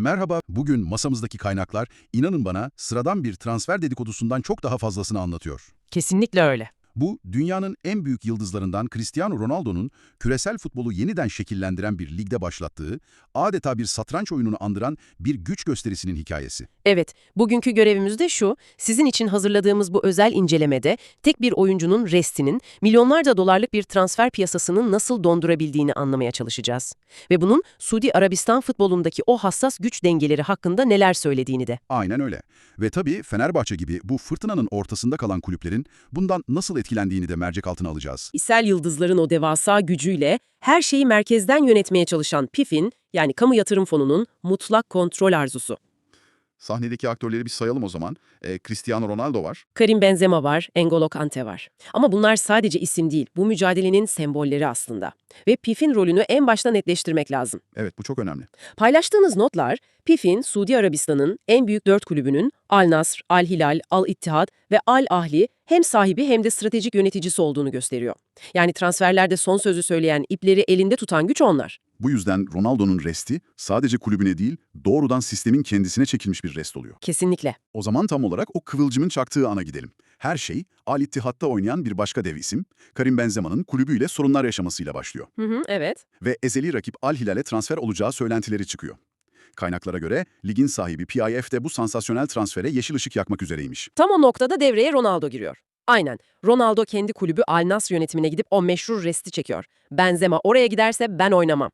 Merhaba, bugün masamızdaki kaynaklar inanın bana sıradan bir transfer dedikodusundan çok daha fazlasını anlatıyor. Kesinlikle öyle. Bu, dünyanın en büyük yıldızlarından Cristiano Ronaldo'nun küresel futbolu yeniden şekillendiren bir ligde başlattığı, adeta bir satranç oyununu andıran bir güç gösterisinin hikayesi. Evet, bugünkü görevimiz de şu, sizin için hazırladığımız bu özel incelemede tek bir oyuncunun restinin milyonlarca dolarlık bir transfer piyasasının nasıl dondurabildiğini anlamaya çalışacağız. Ve bunun Suudi Arabistan futbolundaki o hassas güç dengeleri hakkında neler söylediğini de. Aynen öyle. Ve tabii Fenerbahçe gibi bu fırtınanın ortasında kalan kulüplerin bundan nasıl etkilendiğini de mercek altına alacağız. İsel yıldızların o devasa gücüyle her şeyi merkezden yönetmeye çalışan PIF'in, yani Kamu Yatırım Fonu'nun mutlak kontrol arzusu. Sahnedeki aktörleri bir sayalım o zaman. E, Cristiano Ronaldo var. Karim Benzema var, N'Golo Kante var. Ama bunlar sadece isim değil, bu mücadelenin sembolleri aslında. Ve PIF'in rolünü en başta netleştirmek lazım. Evet bu çok önemli. Paylaştığınız notlar, PIF'in Suudi Arabistan'ın en büyük dört kulübünün Al Nasr, Al Hilal, Al İttihad ve Al Ahli hem sahibi hem de stratejik yöneticisi olduğunu gösteriyor. Yani transferlerde son sözü söyleyen, ipleri elinde tutan güç onlar. Bu yüzden Ronaldo'nun resti sadece kulübüne değil doğrudan sistemin kendisine çekilmiş bir rest oluyor. Kesinlikle. O zaman tam olarak o kıvılcımın çaktığı ana gidelim. Her şey Al İttihat'ta oynayan bir başka dev isim, Karim Benzema'nın kulübüyle sorunlar yaşamasıyla başlıyor. Hı hı, evet. Ve ezeli rakip Al Hilal'e transfer olacağı söylentileri çıkıyor. Kaynaklara göre ligin sahibi PIF de bu sansasyonel transfere yeşil ışık yakmak üzereymiş. Tam o noktada devreye Ronaldo giriyor. Aynen. Ronaldo kendi kulübü Al Nassr yönetimine gidip o meşhur resti çekiyor. Benzema oraya giderse ben oynamam.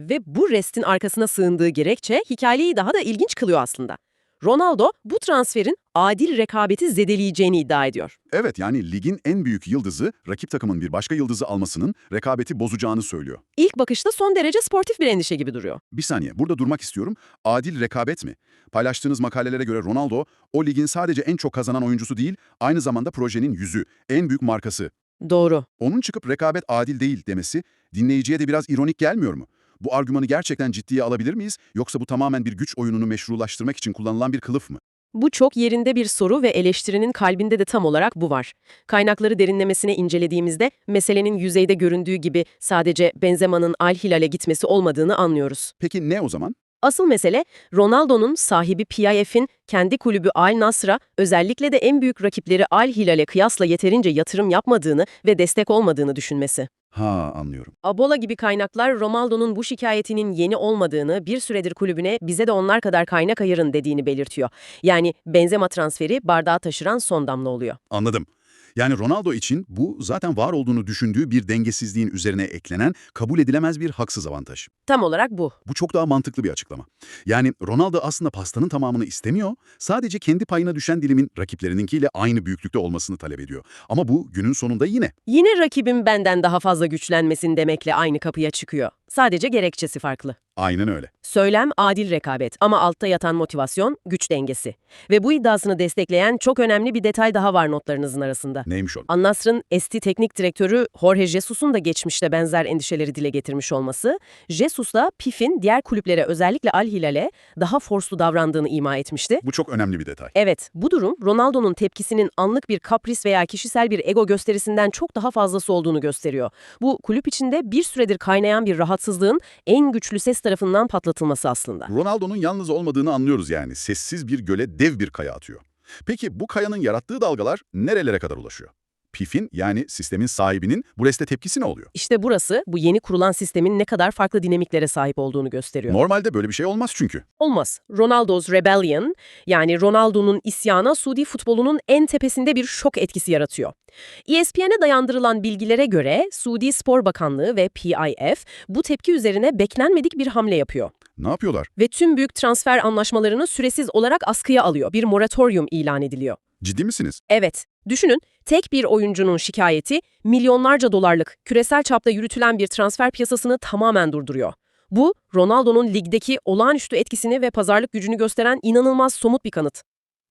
Ve bu restin arkasına sığındığı gerekçe hikayeyi daha da ilginç kılıyor aslında. Ronaldo bu transferin adil rekabeti zedeleyeceğini iddia ediyor. Evet yani ligin en büyük yıldızı rakip takımın bir başka yıldızı almasının rekabeti bozacağını söylüyor. İlk bakışta son derece sportif bir endişe gibi duruyor. Bir saniye burada durmak istiyorum. Adil rekabet mi? Paylaştığınız makalelere göre Ronaldo o ligin sadece en çok kazanan oyuncusu değil, aynı zamanda projenin yüzü, en büyük markası. Doğru. Onun çıkıp rekabet adil değil demesi dinleyiciye de biraz ironik gelmiyor mu? Bu argümanı gerçekten ciddiye alabilir miyiz yoksa bu tamamen bir güç oyununu meşrulaştırmak için kullanılan bir kılıf mı? Bu çok yerinde bir soru ve eleştirinin kalbinde de tam olarak bu var. Kaynakları derinlemesine incelediğimizde meselenin yüzeyde göründüğü gibi sadece Benzema'nın Al Hilal'e gitmesi olmadığını anlıyoruz. Peki ne o zaman? Asıl mesele Ronaldo'nun sahibi PIF'in kendi kulübü Al Nassr'a özellikle de en büyük rakipleri Al Hilal'e kıyasla yeterince yatırım yapmadığını ve destek olmadığını düşünmesi. Ha anlıyorum. Abola gibi kaynaklar Ronaldo'nun bu şikayetinin yeni olmadığını, bir süredir kulübüne bize de onlar kadar kaynak ayırın dediğini belirtiyor. Yani Benzema transferi bardağı taşıran son damla oluyor. Anladım. Yani Ronaldo için bu zaten var olduğunu düşündüğü bir dengesizliğin üzerine eklenen kabul edilemez bir haksız avantaj. Tam olarak bu. Bu çok daha mantıklı bir açıklama. Yani Ronaldo aslında pastanın tamamını istemiyor, sadece kendi payına düşen dilimin rakiplerininkiyle aynı büyüklükte olmasını talep ediyor. Ama bu günün sonunda yine. Yine rakibim benden daha fazla güçlenmesin demekle aynı kapıya çıkıyor. Sadece gerekçesi farklı. Aynen öyle. Söylem adil rekabet ama altta yatan motivasyon güç dengesi. Ve bu iddiasını destekleyen çok önemli bir detay daha var notlarınızın arasında. Neymiş o? Al-Nassr'ın eski teknik direktörü Jorge Jesus'un da geçmişte benzer endişeleri dile getirmiş olması, Jesus da PIF'in diğer kulüplere özellikle Al Hilal'e daha forslu davrandığını ima etmişti. Bu çok önemli bir detay. Evet, bu durum Ronaldo'nun tepkisinin anlık bir kapris veya kişisel bir ego gösterisinden çok daha fazlası olduğunu gösteriyor. Bu kulüp içinde bir süredir kaynayan bir rahatsızlığın en güçlü ses tarafından patlatılması aslında. Ronaldo'nun yalnız olmadığını anlıyoruz yani. Sessiz bir göle dev bir kaya atıyor. Peki bu kayanın yarattığı dalgalar nerelere kadar ulaşıyor? PIF'in yani sistemin sahibinin bu reste tepkisi ne oluyor? İşte burası bu yeni kurulan sistemin ne kadar farklı dinamiklere sahip olduğunu gösteriyor. Normalde böyle bir şey olmaz çünkü. Olmaz. Ronaldo's Rebellion, yani Ronaldo'nun isyana Suudi futbolunun en tepesinde bir şok etkisi yaratıyor. ESPN'e dayandırılan bilgilere göre Suudi Spor Bakanlığı ve PIF bu tepki üzerine beklenmedik bir hamle yapıyor. Ne yapıyorlar? Ve tüm büyük transfer anlaşmalarını süresiz olarak askıya alıyor. Bir moratorium ilan ediliyor. Ciddi misiniz? Evet, düşünün tek bir oyuncunun şikayeti milyonlarca dolarlık küresel çapta yürütülen bir transfer piyasasını tamamen durduruyor. Bu, Ronaldo'nun ligdeki olağanüstü etkisini ve pazarlık gücünü gösteren inanılmaz somut bir kanıt.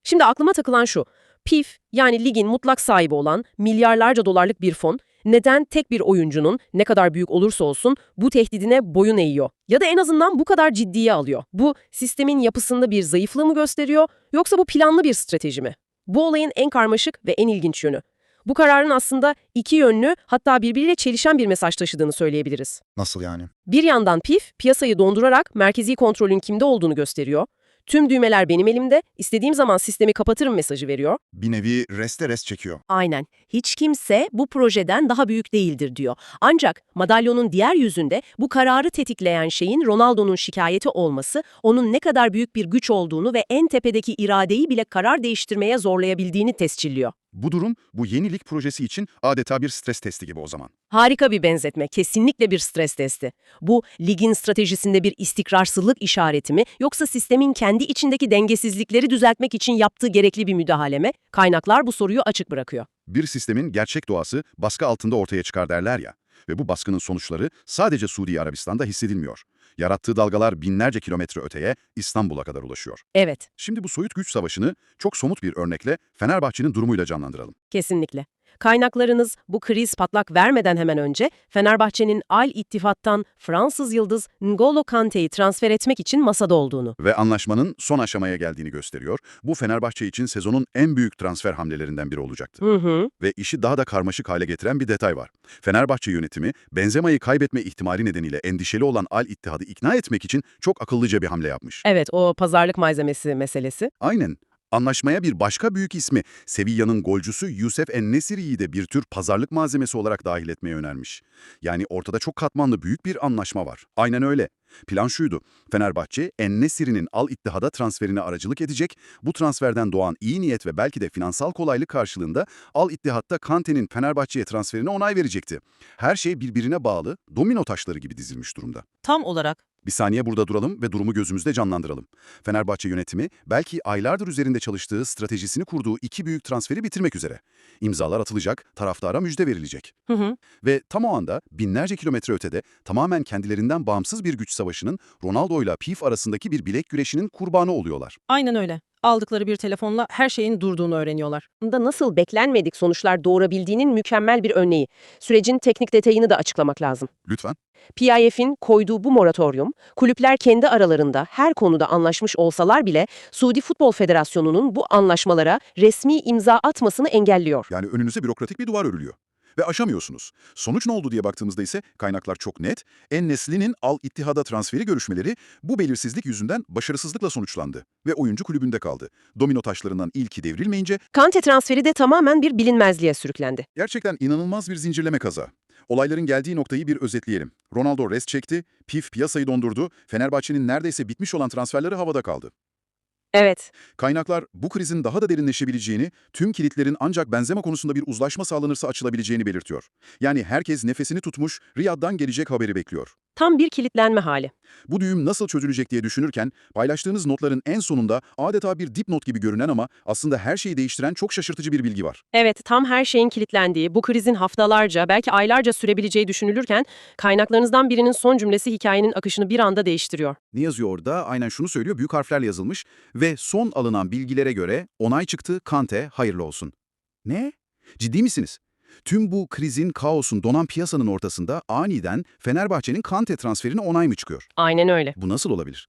Şimdi aklıma takılan şu, PIF yani ligin mutlak sahibi olan milyarlarca dolarlık bir fon, neden tek bir oyuncunun ne kadar büyük olursa olsun bu tehdidine boyun eğiyor? Ya da en azından bu kadar ciddiye alıyor? Bu sistemin yapısında bir zayıflığı mı gösteriyor yoksa bu planlı bir strateji mi? Bu olayın en karmaşık ve en ilginç yönü. Bu kararın aslında iki yönlü hatta birbiriyle çelişen bir mesaj taşıdığını söyleyebiliriz. Nasıl yani? Bir yandan PIF, piyasayı dondurarak merkezi kontrolün kimde olduğunu gösteriyor. Tüm düğmeler benim elimde, istediğim zaman sistemi kapatırım mesajı veriyor. Bir nevi reste rest çekiyor. Aynen. Hiç kimse bu projeden daha büyük değildir diyor. Ancak madalyonun diğer yüzünde bu kararı tetikleyen şeyin Ronaldo'nun şikayeti olması, onun ne kadar büyük bir güç olduğunu ve en tepedeki iradeyi bile karar değiştirmeye zorlayabildiğini tescilliyor. Bu durum bu yeni lig projesi için adeta bir stres testi gibi o zaman. Harika bir benzetme, kesinlikle bir stres testi. Bu, ligin stratejisinde bir istikrarsızlık işareti mi, yoksa sistemin kendi içindeki dengesizlikleri düzeltmek için yaptığı gerekli bir müdahale mi? Kaynaklar bu soruyu açık bırakıyor. Bir sistemin gerçek doğası baskı altında ortaya çıkar derler ya. Ve bu baskının sonuçları sadece Suudi Arabistan'da hissedilmiyor. Yarattığı dalgalar binlerce kilometre öteye İstanbul'a kadar ulaşıyor. Evet, Şimdi bu soyut güç savaşını çok somut bir örnekle Fenerbahçe'nin durumuyla canlandıralım. kesinlikle. Kaynaklarınız bu kriz patlak vermeden hemen önce Fenerbahçe'nin Al İttifat'tan Fransız yıldız N'Golo Kante'yi transfer etmek için masada olduğunu. Ve anlaşmanın son aşamaya geldiğini gösteriyor. Bu Fenerbahçe için sezonun en büyük transfer hamlelerinden biri olacaktı. Hı hı. Ve işi daha da karmaşık hale getiren bir detay var. Fenerbahçe yönetimi Benzema'yı kaybetme ihtimali nedeniyle endişeli olan Al İttihad'ı ikna etmek için çok akıllıca bir hamle yapmış. Evet, o pazarlık malzemesi meselesi. Aynen. Anlaşmaya bir başka büyük ismi Sevilla'nın golcüsü Yusuf En-Nesyri'yi de bir tür pazarlık malzemesi olarak dahil etmeyi önermiş. Yani ortada çok katmanlı büyük bir anlaşma var. Aynen öyle. Plan şuydu. Fenerbahçe, En-Nesyri'nin Al İttihad'a transferine aracılık edecek. Bu transferden doğan iyi niyet ve belki de finansal kolaylık karşılığında Al İttihad'da Kante'nin Fenerbahçe'ye transferine onay verecekti. Her şey birbirine bağlı, domino taşları gibi dizilmiş durumda. Tam olarak. Bir saniye burada duralım ve durumu gözümüzde canlandıralım. Fenerbahçe yönetimi belki aylardır üzerinde çalıştığı, stratejisini kurduğu iki büyük transferi bitirmek üzere. İmzalar atılacak, taraftara müjde verilecek. Hı hı. Ve tam o anda binlerce kilometre ötede tamamen kendilerinden bağımsız bir güç savaşının Ronaldo ile Pif arasındaki bir bilek güreşinin kurbanı oluyorlar. Aynen öyle. Aldıkları bir telefonla her şeyin durduğunu öğreniyorlar. da nasıl beklenmedik sonuçlar doğurabildiğinin mükemmel bir örneği. Sürecin teknik detayını da açıklamak lazım. Lütfen. PIF'in koyduğu bu moratorium, kulüpler kendi aralarında her konuda anlaşmış olsalar bile Suudi Futbol Federasyonu'nun bu anlaşmalara resmi imza atmasını engelliyor. Yani önünüze bürokratik bir duvar örülüyor. Ve aşamıyorsunuz. Sonuç ne oldu diye baktığımızda ise kaynaklar çok net. En-Nesli'nin Al İttihad'a transferi görüşmeleri bu belirsizlik yüzünden başarısızlıkla sonuçlandı. Ve oyuncu kulübünde kaldı. Domino taşlarından ilki devrilmeyince Kante transferi de tamamen bir bilinmezliğe sürüklendi. Gerçekten inanılmaz bir zincirleme kaza. Olayların geldiği noktayı bir özetleyelim. Ronaldo rest çekti, Pif piyasayı dondurdu, Fenerbahçe'nin neredeyse bitmiş olan transferleri havada kaldı. Evet, Kaynaklar bu krizin daha da derinleşebileceğini, tüm kilitlerin ancak benzeme konusunda bir uzlaşma sağlanırsa açılabileceğini belirtiyor. Yani herkes nefesini tutmuş, Riyad'dan gelecek haberi bekliyor. Tam bir kilitlenme hali. Bu düğüm nasıl çözülecek diye düşünürken paylaştığınız notların en sonunda adeta bir dipnot gibi görünen ama aslında her şeyi değiştiren çok şaşırtıcı bir bilgi var. Evet, tam her şeyin kilitlendiği, bu krizin haftalarca, belki aylarca sürebileceği düşünülürken, kaynaklarınızdan birinin son cümlesi hikayenin akışını bir anda değiştiriyor. Ne yazıyor orada? Aynen şunu söylüyor, büyük harflerle yazılmış. Ve son alınan bilgilere göre onay çıktı, Kante hayırlı olsun. Ne? Ciddi misiniz? Tüm bu krizin, kaosun, donan piyasanın ortasında aniden Fenerbahçe'nin Kante transferine onay mı çıkıyor? Aynen öyle. Bu nasıl olabilir?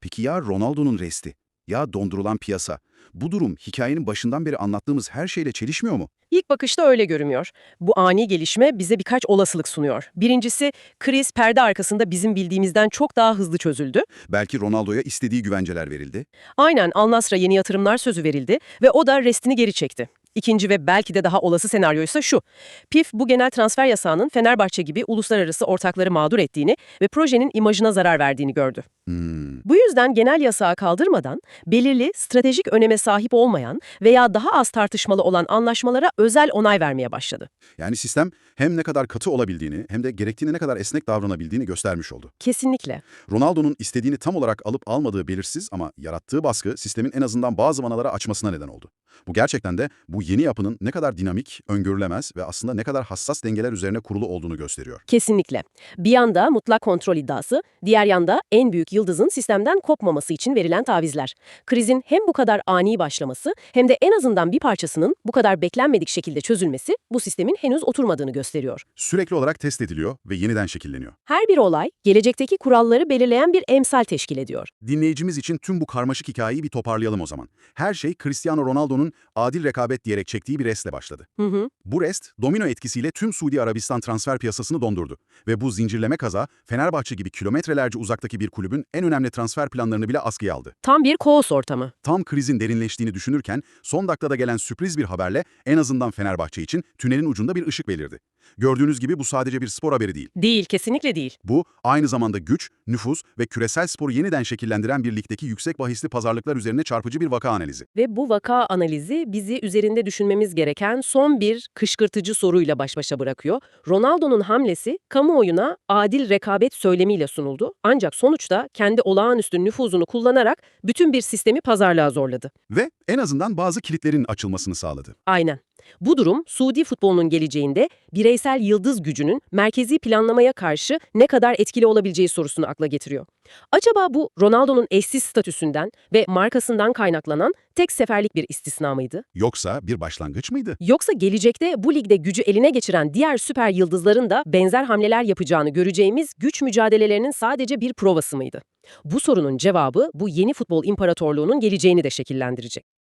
Peki ya Ronaldo'nun resti? Ya dondurulan piyasa? Bu durum hikayenin başından beri anlattığımız her şeyle çelişmiyor mu? İlk bakışta öyle görünüyor. Bu ani gelişme bize birkaç olasılık sunuyor. Birincisi, kriz perde arkasında bizim bildiğimizden çok daha hızlı çözüldü. Belki Ronaldo'ya istediği güvenceler verildi. Aynen Al Nassr'a yeni yatırımlar sözü verildi ve o da restini geri çekti. İkinci ve belki de daha olası senaryo ise şu. PIF bu genel transfer yasağının Fenerbahçe gibi uluslararası ortakları mağdur ettiğini ve projenin imajına zarar verdiğini gördü. Hmm. Bu yüzden genel yasağı kaldırmadan belirli stratejik öneme sahip olmayan veya daha az tartışmalı olan anlaşmalara özel onay vermeye başladı. Yani sistem hem ne kadar katı olabildiğini hem de gerektiğine ne kadar esnek davranabildiğini göstermiş oldu. Kesinlikle. Ronaldo'nun istediğini tam olarak alıp almadığı belirsiz ama yarattığı baskı sistemin en azından bazı vanaları açmasına neden oldu. Bu gerçekten de bu yeni yapının ne kadar dinamik, öngörülemez ve aslında ne kadar hassas dengeler üzerine kurulu olduğunu gösteriyor. Kesinlikle. Bir yanda mutlak kontrol iddiası, diğer yanda en büyük yıldızın sistemden kopmaması için verilen tavizler. Krizin hem bu kadar ani başlaması hem de en azından bir parçasının bu kadar beklenmedik şekilde çözülmesi bu sistemin henüz oturmadığını gösteriyor. Sürekli olarak test ediliyor ve yeniden şekilleniyor. Her bir olay gelecekteki kuralları belirleyen bir emsal teşkil ediyor. Dinleyicimiz için tüm bu karmaşık hikayeyi bir toparlayalım o zaman. Her şey Cristiano Ronaldo'nun adil rekabet diyerek diyerek çektiği bir restle başladı. Hı hı. Bu rest, domino etkisiyle tüm Suudi Arabistan transfer piyasasını dondurdu. Ve bu zincirleme kaza, Fenerbahçe gibi kilometrelerce uzaktaki bir kulübün en önemli transfer planlarını bile askıya aldı. Tam bir kaos ortamı. Tam krizin derinleştiğini düşünürken, son dakikada gelen sürpriz bir haberle en azından Fenerbahçe için tünelin ucunda bir ışık belirdi. Gördüğünüz gibi bu sadece bir spor haberi değil. Değil, kesinlikle değil. Bu, aynı zamanda güç, nüfuz ve küresel sporu yeniden şekillendiren bir ligdeki yüksek bahisli pazarlıklar üzerine çarpıcı bir vaka analizi. Ve bu vaka analizi bizi üzerinde düşünmemiz gereken son bir kışkırtıcı soruyla baş başa bırakıyor. Ronaldo'nun hamlesi kamuoyuna adil rekabet söylemiyle sunuldu. Ancak sonuçta kendi olağanüstü nüfuzunu kullanarak bütün bir sistemi pazarlığa zorladı. Ve en azından bazı kilitlerin açılmasını sağladı. Aynen. Bu durum Suudi futbolunun geleceğinde bireysel yıldız gücünün merkezi planlamaya karşı ne kadar etkili olabileceği sorusunu akla getiriyor. Acaba bu Ronaldo'nun eşsiz statüsünden ve markasından kaynaklanan tek seferlik bir istisna mıydı? Yoksa bir başlangıç mıydı? Yoksa gelecekte bu ligde gücü eline geçiren diğer süper yıldızların da benzer hamleler yapacağını göreceğimiz güç mücadelelerinin sadece bir provası mıydı? Bu sorunun cevabı bu yeni futbol imparatorluğunun geleceğini de şekillendirecek.